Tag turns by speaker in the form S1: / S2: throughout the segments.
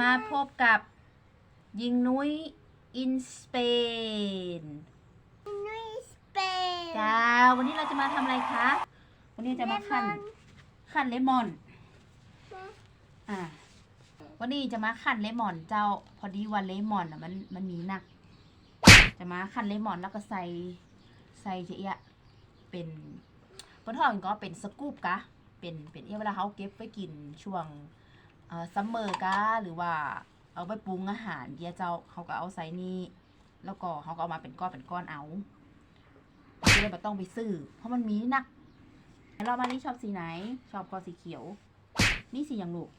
S1: มาพบกับยิงนุ้ยอินสเปน
S2: นุ้ยสเปน
S1: จ้าวันนี้เราจะมาทำอะไรคะ วันนี้จะมาขั้นขั้นเลมอนอ่าวันนี้จะมาขั้นเลมอนเจ้าพอดีวันเลมอนอะมันมันมีหนัก จะมาขั้นเลมอนแล้วก็ใส่ใส่เจียะเป็นปนทองก็เป็นสกูปกะเป็นเป็นเอี้ยเวลาเขาเก็บไว้กินช่วงเอ่อ ซัมเมอร์กะหรือว่าเอาไปปรุงอาหารเดียเจ้าเขาก็เอาใส่นี่แล้วก็เขาก็เอามาเป็นก้อนเป็นก้อนเอาก็เลยไม่ต้องไปซื้อเพราะมันมีหนักเรามานี่ชอบสีไหน ชอบกอสีเขียว นี่สีอย่างลูก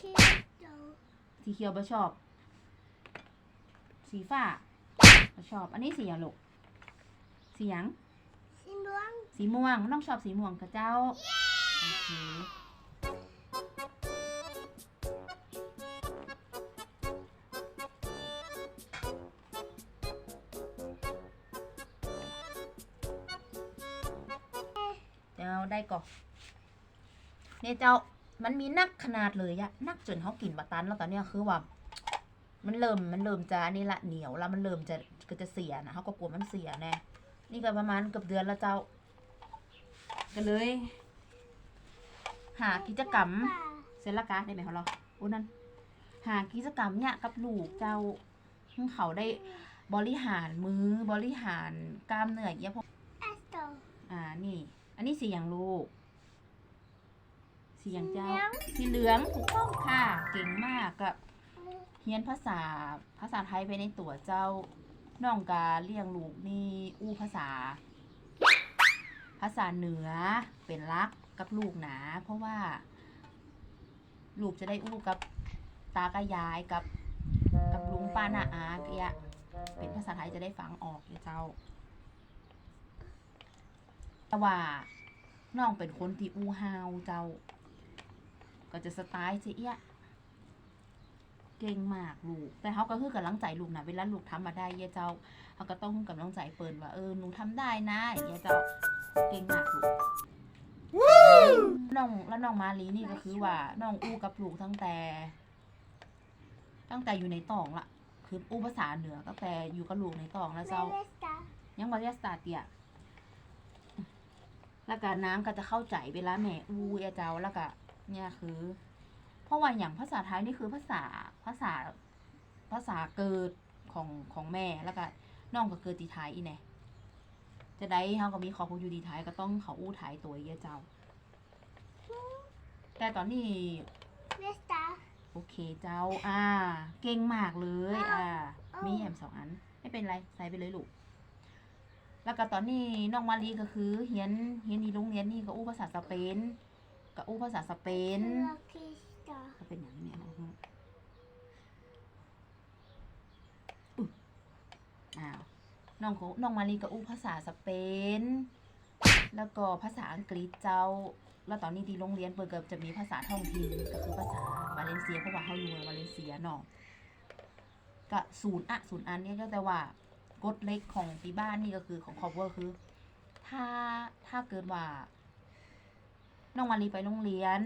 S2: คิดดู
S1: สีเขียวบ่ชอบ สีฟ้าบ่ชอบ อันนี้สีอย่างลูกสีหยัง
S2: สีม่วง
S1: สีม่วงน้องชอบสีม่วงกับเจ้าโอเค ก่อนเนี่ยเจ้ามันมีนักขนาดเลยอะนักจนเขากินบะตันแล้วตอนเนี้ยคือว่า มันเริ่มมันเริ่มจะนี่ละเหนียวแล้วมันเริ่มจะก็จะเสียนะเขาก็กลัวมันเสียแน่นี่ก็ประมาณเกือบเดือนแล้วเจ้า ก็เลย หากิจกรรมเซนละกาได้ไหมเขาเราโอ้นั่นหากิจกรรมเนี่ยกับลูกเจ้าให้เขาได้บริหารมือบริหารกล้ามเนื้อเยอะพวก
S2: เอสโต
S1: อ่านี่อั นนี้สีอย่างลูก สีอย่างเจ้า
S2: เหลือง
S1: สีเหลืองถูกต้องค่ะ เก่งมากกับเฮียนภาษาภาษาไทยไปในตัวเจ้าน้องกาเลี้ยงลูกนี่อู้ภาษา ภาษาเหนือเป็นรักกับลูกหนาเพราะว่า ลูกจะได้อู้กับตากบยายกับ กับลุงป้าน้าอาเกียเป็นภาษาไทยจะได้ฟังออกอยู่เจ้า แต่ว่าน้องเป็นคนที่อู้ฮาวเจ้า ก็จะสไตล์เจี๊ยะเก่งมากลูก แต่เขาก็คือกำลังใจลูกนะเวลาลูกทำมาได้เยเจ้าเขาก็ต้องกำลังใจเปิดว่าเออหนูทำได้นะอย่างเงี้ยเจ้าเก่งมากลูกน้องแล้วน้องมาลีนี่ก็คือว่าน้องอู้กับลูกตั้งแต่ ตั้งแต่อยู่ในตองละคืออู้ภาษาเหนือตั้งแต่อยู่กับลูกในตองแล้วเจ้า
S2: เมสตา
S1: ยังบริสตาร์เตีย แล้วก็น้ำก็จะเข้าใจเวลาแม่อู้เอะเจ้าแล้วก็เนี่ยคือ เพราะว่าอย่างภาษาไทยนี่คือภาษาภาษาภาษาเกิดของของแม่แล้วก็น้องก็เกิดตีไทยอีแน่จะได้เขาก็มีขอพูอยู่ดีไทยก็ต้องเขาอู้ไทยตัวเอะเจ้า แต่ตอนนี้
S2: เมสตา
S1: โอเคเจ้า อ่า เก่งมากเลย อ่า
S2: เอามี
S1: มีแอมสองอัน ไม่เป็นไร ใส่ไปเลยลูก แล้วก็ตอนนี้น้องมารีก็คือเฮียนเฮียนนี่โรงเรียนนี่ก็อู้ภาษาสเปนก็อู้ภาษาสเปน
S2: โลคิสตา
S1: ก็เป็นอย่างนี้นะฮะอุ๊ยอ้าวน้องเขาน้องมารีก็อู้ภาษาสเปน แล้วก็ภาษาอังกฤษเจ้า แล้วตอนนี้ที่โรงเรียนเปิดก็จะมีภาษาท้องถิ่นก็คือภาษาบาเลนเซียเพราะว่าเขาอยู่เมืองบาเลนเซียเนาะก็ศูนย์อะศูนย์อันเนี่ยก็แต่ว่า กฎเล็กของปีบ้านนี่ก็คือของครอบครัวคือ ถ้าถ้าเกิดว่าน้องมารีไปโรงเรียน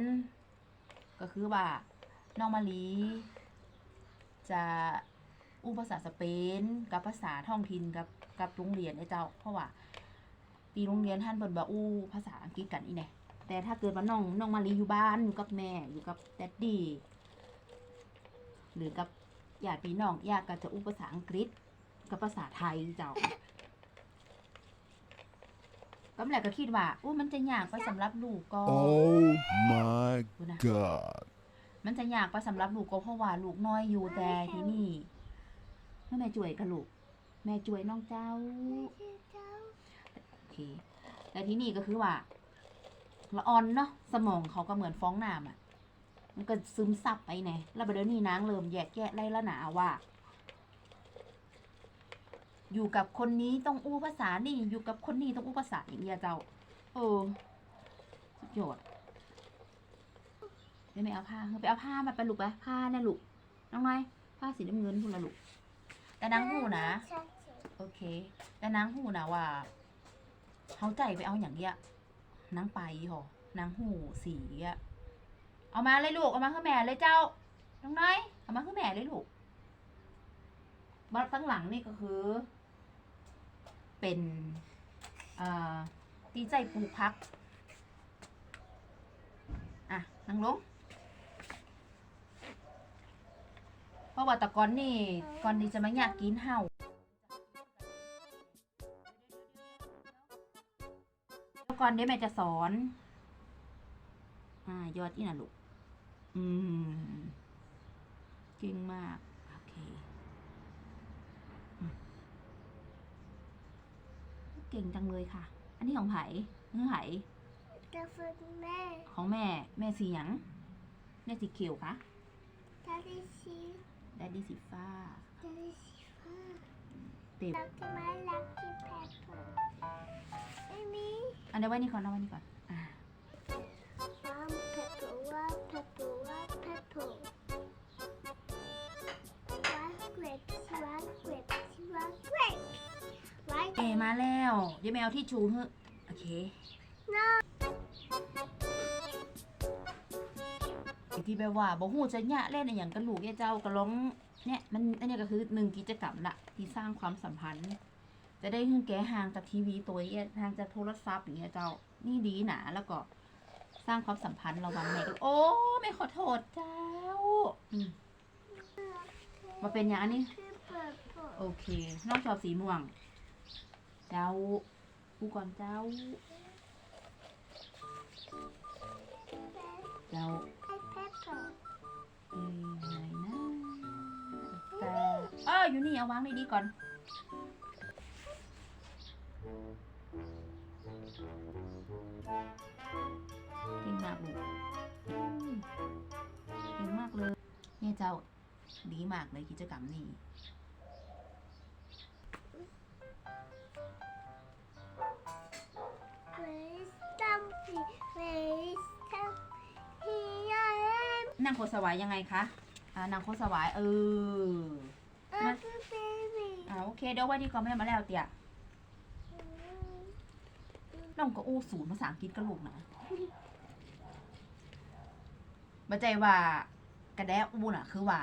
S1: ก็คือว่าน้องมาลีจะอู้ภาษาสเปน กับภาษาท้องถิ่นกับกับโรงเรียนไอ้เจ้า เพราะว่าตีโรงเรียนท่านเปิดบาอู้ภาษาอังกฤษกันอีแน่แต่ถ้าเกิดว่าน้องน้องมาลีอยู่บ้านอยู่กับแม่อยู่กับแดดดี้หรือกับญาติพี่น้องญาติก็จะอู้ภาษาอังกฤษ กับภาษาไทยเจ้าก็แหละก็คิดว่าอู้มันจะยากไปสำหรับลูกก็
S3: Oh my
S1: ดูนะ
S3: god.
S1: มันจะยากไปสำหรับลูกก็เพราะว่าลูกน้อยอยู่แต่ที่นี่ให้แม่จ่วยกับลูก แม่จ่วยน้องเจ้าโอเคแต่ที่นี่ก็คือว่าละอ่อนเนาะสมองเขาก็เหมือนฟ้องน้ำอะ มันก็ซึมซับไปแน่แล้วประเดี๋ยวนี้นางเริ่มแยกแยะไล่ละหนาว่า อยู่กับคนนี้ต้องอู้ภาษานี่อยู่กับคนนี้ต้องอู้ภาษาอย่างเงี้ยเจ้า เออสุดยอดไม่ไม่เอาผ้าเฮ้ยไปเอาผ้ามาไปลูกไปผ้าเนี่ยลูกน้องไงผ้าสีน้ำเงินคุณละลูกแต่นางหูนะ โอเค แต่นางหูนะว่าเขาใจไปเอาอย่างเงี้ยนางไปหอนางหูสีอะเอามาเลยลูกเอามาให้นแม่เลยเจ้าน้องน้อยเอามาคือแม่เลยลูกบัตรตั้งหลังนี่ก็คือ เป็นตีใจปูพัก อะนั่งลงเพราะว่าตะกอนนี่ก่อนที่จะมาอยากกินเห่าก่อนเดี๋ยวแม่จะสอน อ่ายอดอีน่ะลูก อืม เก่งมาก โอเคอืม เก่งจังเลยค่ะ อันนี้ของไผ่เนื้อไผ่
S2: กาแฟแม่
S1: ของแม่ แม่สีหยังแม่สีเขียวคะ
S2: ทาดิชี
S1: แดดดี้สีฟ้า
S2: ทาดิชีฟ้า
S1: เต็ม
S2: ลักกี้ไม้ลักกี้แพปเปอร์ไม่มี
S1: อันเดี๋ยวไว้นี่ก่อนเอาไว้นี่ก่อนอ่า
S2: แล้
S1: วเดี๋ยวแมวที่ชูเฮ้อะโอเค
S2: น้า
S1: ที่แบบว่าบ่ฮู้จะยะเล่นอหย่างกับลูกยายเจ้าก็ร้องเนี่ยมันอันเนี้ยก็คือหนึ่งกิจกรรมละที่สร้างความสัมพันธ์ จะได้ขึ้นแก้ห่างจากทีวีตัวเอี้ยห่างจากโทรศัพท์อย่างเงี้ยเจ้านี่ดีหนาแล้วก็สร้างความสัมพันธ์ระหว่างแม่กับโอ้ไม่ขอโทษเจ้าอืมมาเป็นอย่างอันนี้
S2: คือเปิดเปิด
S1: โอเคน้องชอบสีม่วงเจ้า กูก่อนเจ้า เจ้า
S2: ไอ้แพปเปอร์
S1: เอ้ยไหนนะแต่เอออยู่นี่เอาวางดีๆก่อน เก่งมากลูกอืมเก่งมากเลยเนี่ยเจ้าดีมากเลยกิจกรรมนี้ นางโคสวายยังไงคะอ่านางโคสวายเออ
S2: เออคือเบบี้
S1: อ่าโอเคเดี๋ยวไว้ดีก่อนแม่มาแล้วเตี่ยน้องก็อู้ศูนย์ภาษาอังกฤษกับลูกนะบัจใจว่ากระแดะอู้น่ะ คือว่า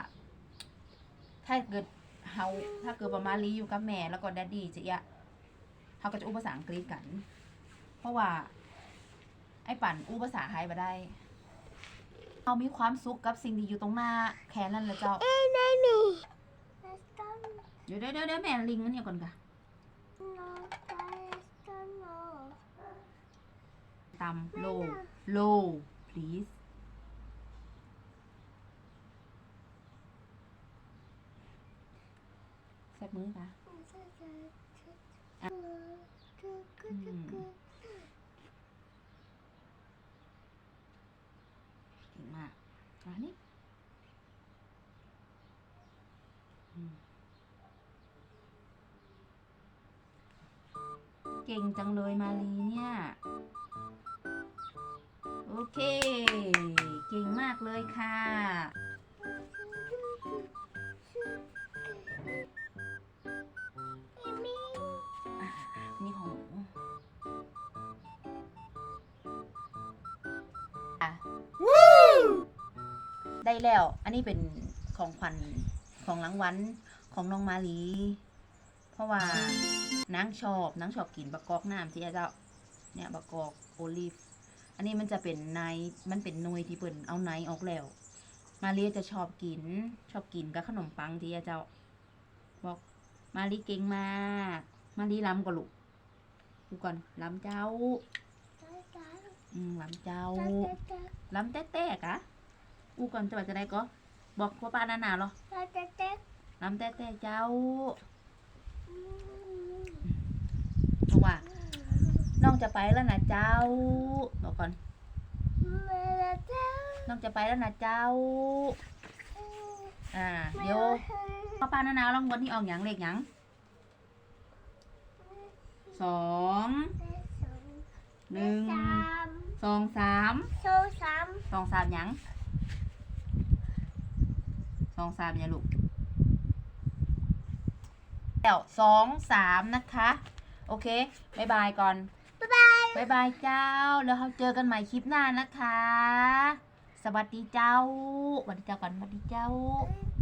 S1: ถ้าเกิดเฮาถ้าเกิดประมาณลีอยู่กับแม่แล้วก็แดดดี้จะอะเฮาก็จะอู้ภาษาอังกฤษกัน เพราะว่า ไอ้ปั่นอู้ภาษาไทยมาได้ เฮามีความสุขกับสิ่งที่อยู่ตรงหน้าแค่นั้นแหละเจ้า
S2: เอ้ยไม่มีเวสตัม
S1: เดี๋ยวเดี๋ยวเดี๋ยวแม่ลิงนั่นเนี่ยก่อนค่ะ
S2: โนเวสตัมโน
S1: ตำ low low please แซ่บมือปะ
S2: อะคือคือคือคือ
S1: เก่งมากมา นี่ เก่งจังเลยมาลีเนี่ย โอเค ได้แล้ว อันนี้เป็นของขวัญของรางวัลของน้องมาลี เพราะว่านางชอบนางชอบกินบะกอกน้ำที่เจ้าเนี่ยบะกอกโอลิฟ อันนี้มันจะเป็นไนท์มันเป็นหนวยที่เปิ่นเอาไนท์ออกแล้ว มาลีจะชอบกิน ชอบกินกับขนมปังที่เจ้า บอกมาลีเก่งมาก มาลีลำก่อนลูกดูก่อนลำเจ้า อืมลำเจ้าลำแต๊ะๆกะอู ก่อนจะว่าจะได้ก็บอกพ่อป้านานาเหรอลำแต๊ะๆเจ้าเพราะว่าน้องจะไปแล้วนะเจ้า บอกก่อน น้องจะไปแล้วนะเจ้า อ่า เดี๋ยวพ่อป้านานาลองวันที่ออกหยังเลขหยังสองหนึ่งสองสามสองสามหยังส องสามอย่าลูกแล้วสองสามนะคะ โอเคบายบายก่อนบายบายบายเจ้า แล้วเราเจอกันใหม่คลิปหน้านะคะสสวัสดีเจ้าสวัสดีเจ้าก่อนสวัสดีเจ้า
S2: เจ้า